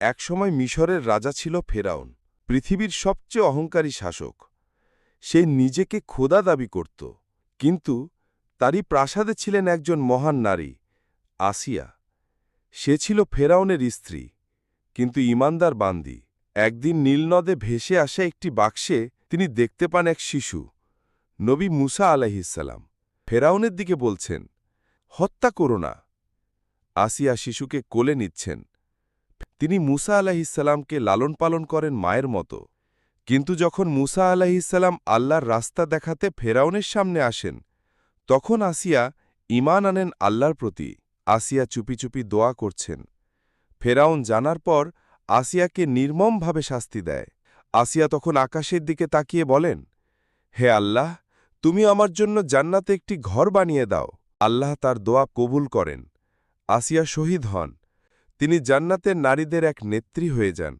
একসময় মিশরের রাজা ছিল ফেরাউন, পৃথিবীর সবচেয়ে অহংকারী শাসক। সে নিজেকে খোদা দাবি করত, কিন্তু তারই প্রাসাদে ছিলেন একজন মহান নারী, আসিয়া। সে ছিল ফেরাউনের স্ত্রী, কিন্তু ইমানদার বান্দি। একদিন নীলনদে ভেসে আসা একটি বাক্সে তিনি দেখতে পান এক শিশু, নবী মুসা আলাহিসাল্লাম ফেরাউনের দিকে বলছেন, হত্যা করো না। আসিয়া শিশুকে কোলে নিচ্ছেন। তিনি মুসা আলাহিসাল্লামকে লালন পালন করেন মায়ের মতো। কিন্তু যখন মুসা আলাহিসাল্লাম আল্লাহর রাস্তা দেখাতে ফেরাউনের সামনে আসেন, তখন আসিয়া ইমান আনেন আল্লাহর প্রতি, আসিয়া চুপি চুপি দোয়া করছেন। ফেরাউন জানার পর আসিয়াকে নির্মমভাবে শাস্তি দেয়। আসিয়া তখন আকাশের দিকে তাকিয়ে বলেন, হে আল্লাহ, তুমি আমার জন্য জান্নাতে একটি ঘর বানিয়ে দাও। আল্লাহ তার দোয়া কবুল করেন। আসিয়া শহীদ হন। তিনি জান্নাতের নারীদের এক নেত্রী হয়ে যান।